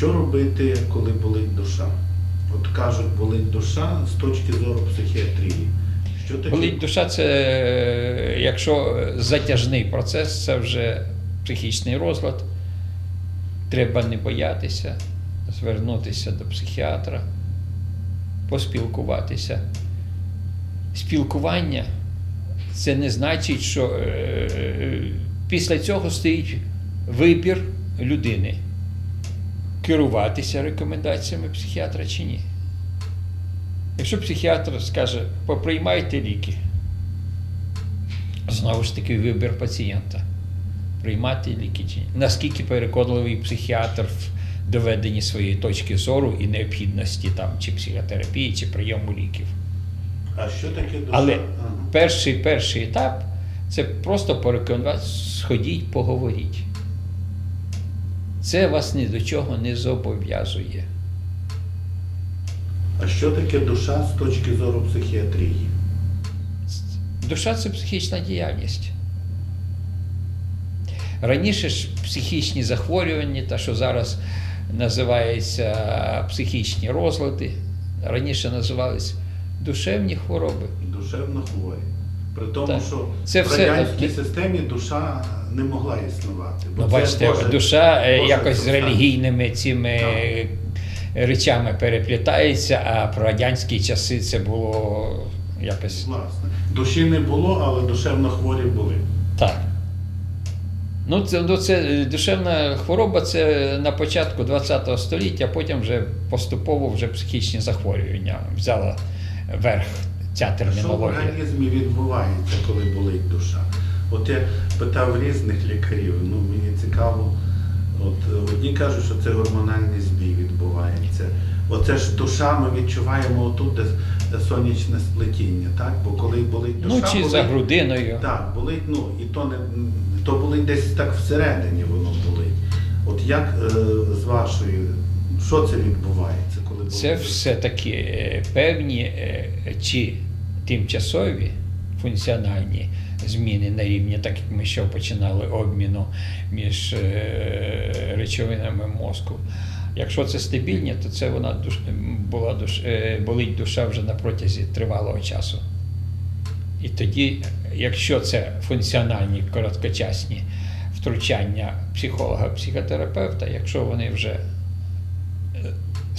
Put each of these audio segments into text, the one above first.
Що робити, коли болить душа? От кажуть, болить душа з точки зору психіатрії. Що таке? Болить душа це, е, якщо затяжний процес, це вже психічний розлад. Треба не боятися, звернутися до психіатра, поспілкуватися. Спілкування це не значить, що е, після цього стоїть вибір людини керуватися рекомендаціями психіатра чи ні. Якщо психіатр скаже, поприймайте ліки, знову ж таки вибір пацієнта. Приймати ліки чи ні. Наскільки переконливий психіатр в доведенні своєї точки зору і необхідності там, чи психотерапії, чи прийому ліків. А що таке душа? Але перший, перший етап це просто порекомендувати, сходіть, поговоріть. Це вас ні до чого не зобов'язує. А що таке душа з точки зору психіатрії? Душа це психічна діяльність. Раніше ж психічні захворювання, та що зараз називається психічні розлади, раніше називались душевні хвороби. Душевно хворі. При тому, Так. що Це в радянській таки- системі душа не могла існувати. бо Ну, бачите, Боже- душа е, Боже якось з релігійними цими е, речами переплітається, а про радянські часи це було якось Власне. Душі не було, але душевно хворі були. Так. Ну, це, ну, це е, душевна хвороба це на початку ХХ століття, а потім вже поступово вже психічні захворювання взяла верх ця Що в організмі відбувається, коли болить душа? От я питав різних лікарів, ну мені цікаво. От одні кажуть, що це гормональний збій відбувається. Оце ж душа, ми відчуваємо отут, де, де сонячне сплетіння, так? Бо коли болить душа, Ну, чи болить, за грудиною. Так, болить, ну і то не то болить десь так всередині воно болить. От як е, з вашої, що це відбувається, коли? Це все-таки е, певні е, чи тимчасові функціональні зміни на рівні, так як ми ще починали обміну між е, речовинами мозку. Якщо це стабільні, то це вона душ, була душ, е, болить душа вже на протязі тривалого часу. І тоді, якщо це функціональні короткочасні втручання психолога, психотерапевта, якщо вони вже е,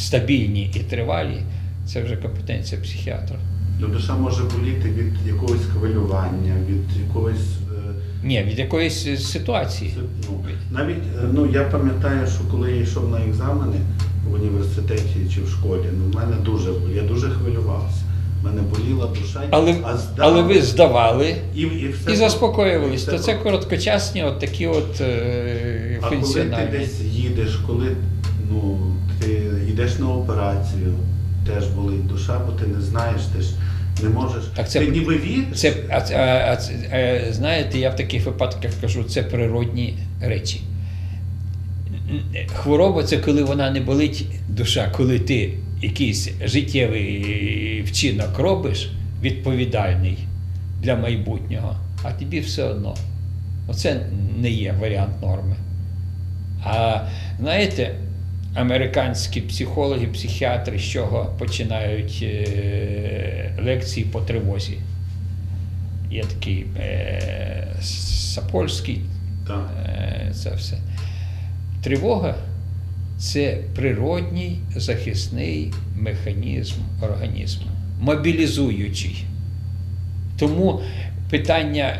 стабільні і тривалі, це вже компетенція психіатра. Ну, душа може боліти від якогось хвилювання, від якогось. е, Ні, від якоїсь е, ситуації. ну, навіть е, ну, я пам'ятаю, що коли я йшов на екзамени в університеті чи в школі, ну, в мене дуже я дуже хвилювався. В мене боліла душа, Але, а здав- але ви здавали і, і, все і заспокоювались, і то це короткочасні от такі от е, А коли ти десь їдеш, коли йдеш на операцію, теж болить душа, бо ти не знаєш, ти ж не можеш. Так це- ти ніби віриш. Це, а, а, а, е, знаєте, я в таких випадках кажу, це природні речі. Хвороба це коли вона не болить душа, коли ти якийсь життєвий вчинок робиш, відповідальний для майбутнього, а тобі все одно. Оце не є варіант норми. А знаєте, американські психологи, психіатри з чого починають е, лекції по тривозі. Є такий е, Сапольський, Так. е, це все. Тривога це природній захисний механізм організму, мобілізуючий. Тому питання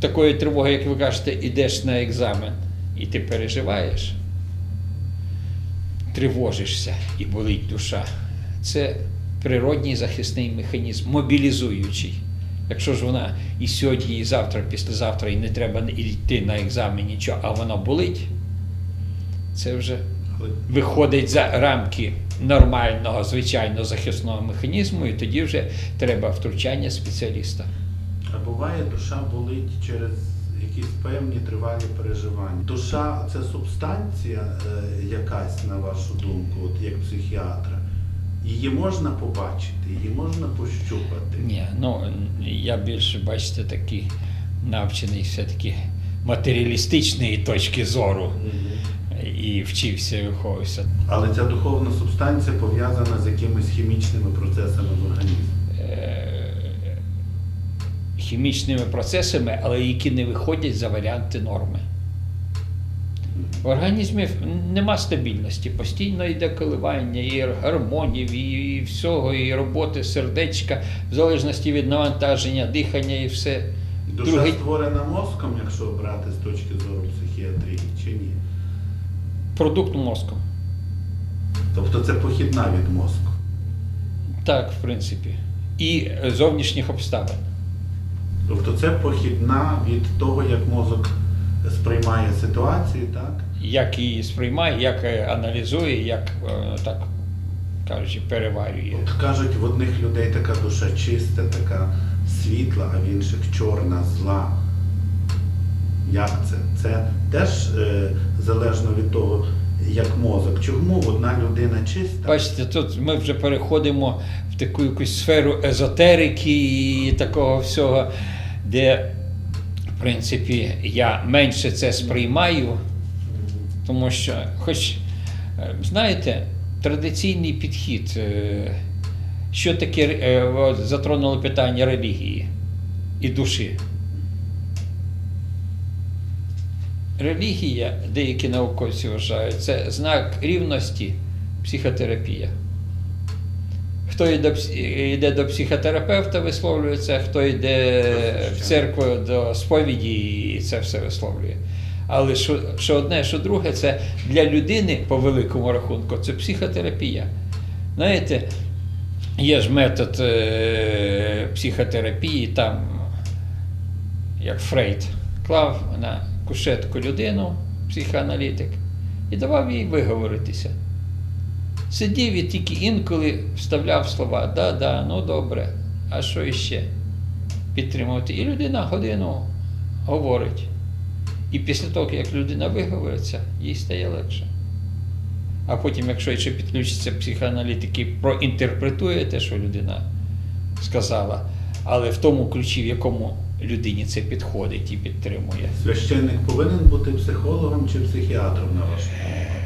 такої тривоги, як ви кажете, ідеш на екзамен і ти переживаєш, тривожишся і болить душа. Це природній захисний механізм, мобілізуючий. Якщо ж вона і сьогодні, і завтра, післязавтра, і не треба йти на екзамен нічого, а воно болить, це вже виходить за рамки нормального, звичайного захисного механізму, і тоді вже треба втручання спеціаліста. А буває, душа болить через якісь певні тривалі переживання. Душа це субстанція е, якась, на вашу думку, от як психіатра. Її можна побачити, її можна пощупати. Ні, ну я більше, бачите, такий навчений все-таки матеріалістичної точки зору. І вчився, і виховувався. Але ця духовна субстанція пов'язана з якимись хімічними процесами в організмі. Е, хімічними процесами, але які не виходять за варіанти норми. В організмі нема стабільності, постійно йде коливання і гормонів, і всього, і роботи сердечка, в залежності від навантаження, дихання і все. Душа Другий- створена мозком, якщо брати з точки зору психіатрії, чи ні? Продукт мозку. Тобто це похідна від мозку. Так, в принципі. І зовнішніх обставин. Тобто це похідна від того, як мозок сприймає ситуацію, так? Як її сприймає, як е, аналізує, як е, так кажучи, переварює. От кажуть, в одних людей така душа чиста, така світла, а в інших чорна, зла. Як це? Це теж е, залежно від того, як мозок. Чому одна людина чиста? Бачите, тут ми вже переходимо в таку якусь сферу езотерики і такого всього, де, в принципі, я менше це сприймаю, тому що, хоч, е, знаєте, традиційний підхід, е, що таке е, от затронули питання релігії і душі. Релігія, деякі науковці вважають, це знак рівності психотерапія. Хто йде, йде до психотерапевта, висловлюється, хто йде в церкву до сповіді і це все висловлює. Але що, що одне, що друге, це для людини, по великому рахунку, це психотерапія. Знаєте, є ж метод е, психотерапії, там, як Фрейд, клав на кушетку людину, психоаналітик, і давав їй виговоритися. Сидів і тільки інколи вставляв слова да, да, ну добре, а що іще? Підтримувати. І людина годину говорить. І після того, як людина виговориться, їй стає легше. А потім, якщо ще підключиться психоаналітик і проінтерпретує те, що людина сказала, але в тому ключі, в якому людині це підходить і підтримує. Священник повинен бути психологом чи психіатром на вашу думку?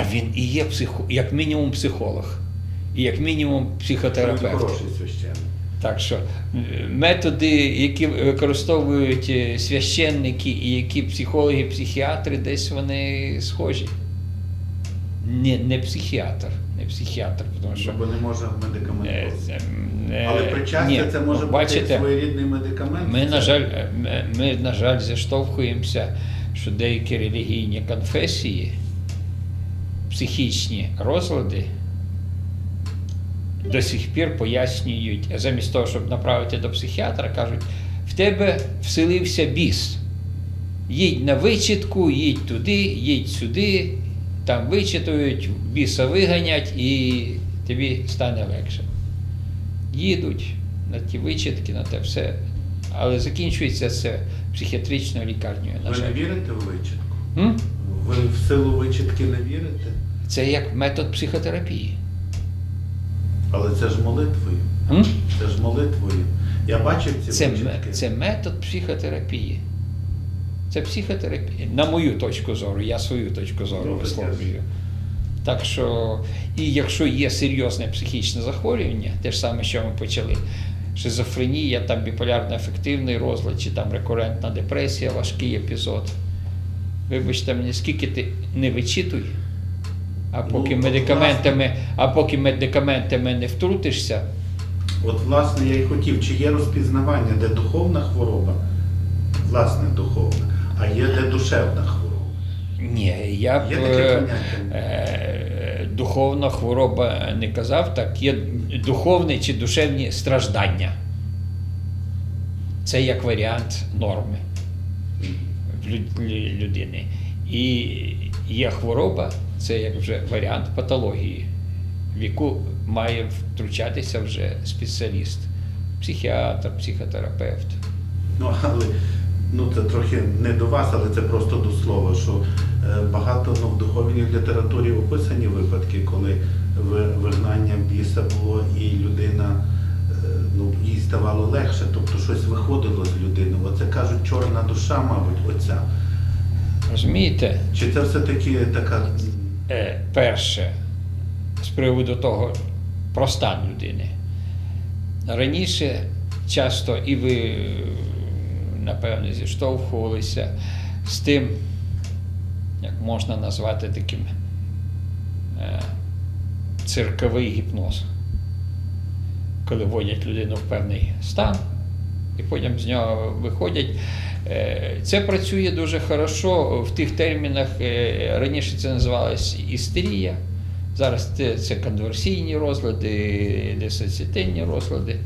А він і є психо, як мінімум психолог, і як мінімум психотерапевт. хороший священник. Так що е, методи, які використовують е, священники і які психологи, психіатри, десь вони схожі. Не, не психіатр, не психіатр, тому що. Бо не може медикаментозно. е, Але ні, це може ну, бути своєрідний медикамент. Ми, на жаль, ми- ми, на жаль, зіштовхуємося, що деякі релігійні конфесії, психічні розлади до сих пір пояснюють, замість того, щоб направити до психіатра, кажуть, в тебе вселився біс. Їдь на вичітку, їдь туди, їдь сюди, там вичитують, біса виганять і тобі стане легше. Їдуть на ті вичітки, на те все. Але закінчується це психіатричною лікарнею. Ви не вірите в вичітку? М? Ви в силу вичітки не вірите? Це як метод психотерапії. Але це ж молитвою. М? Це ж молитвою. Я бачив ці Це, вичітки. ме- це метод психотерапії. Це психотерапія. На мою точку зору, я свою точку зору Ну, висловлюю. Так що, і якщо є серйозне психічне захворювання, те ж саме, що ми почали, шизофренія, там біполярно-ефективний розлад, чи там рекурентна депресія, важкий епізод. Вибачте мені, скільки ти не вичитуй, а поки Ну, медикаментами, а поки медикаментами не втрутишся, От, власне, я і хотів, чи є розпізнавання, де духовна хвороба, власне, духовна, а є де душевна хвороба. Ні, я б Є таке е, поняття? е, духовна хвороба не казав, так є духовні чи душевні страждання. Це як варіант норми людини. І є хвороба, це як вже варіант патології, в яку має втручатися вже спеціаліст, психіатр, психотерапевт. Ну, але ну, це трохи не до вас, але це просто до слова, що е, багато ну, в духовній літературі описані випадки, коли вигнання біса було і людина, е, ну, їй ставало легше, тобто щось виходило з людини. Оце кажуть, чорна душа, мабуть, оця. Розумієте? Чи це все-таки така. Е, перше, з приводу того про стан людини. Раніше часто і ви, напевно, зіштовхувалися з тим, як можна назвати таким е, цирковий гіпноз, коли вводять людину в певний стан і потім з нього виходять. Е, Це працює дуже хорошо в тих термінах. е, Раніше це називалось істерія, зараз це, це конверсійні розлади, дисоціативні розлади.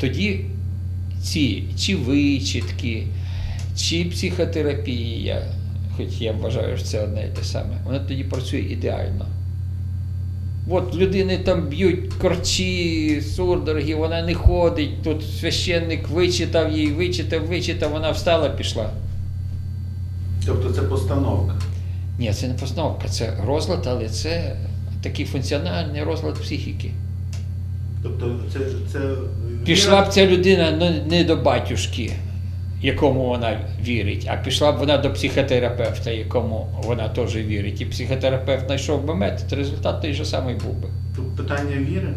Тоді ці чи вичітки, чи психотерапія, хоч я вважаю, що це одне і те саме, вона тоді працює ідеально. От людини там б'ють корчі, сурдороги, вона не ходить. Тут священник вичитав їй, вичитав, вичитав, вона встала, пішла. Тобто це постановка. Ні, це не постановка, це розлад, але це такий функціональний розлад психіки. Тобто це. це Пішла б ця людина ну, не до батюшки, якому вона вірить, а пішла б вона до психотерапевта, якому вона теж вірить. І психотерапевт знайшов би метод, результат той же самий був би. Тут питання віри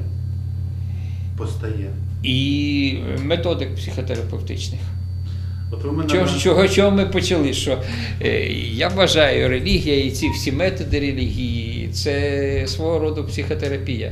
постає. І методик психотерапевтичних. От ви мене Чого, чого, чого ми почали? Що е, я вважаю, релігія і ці всі методи релігії це свого роду психотерапія.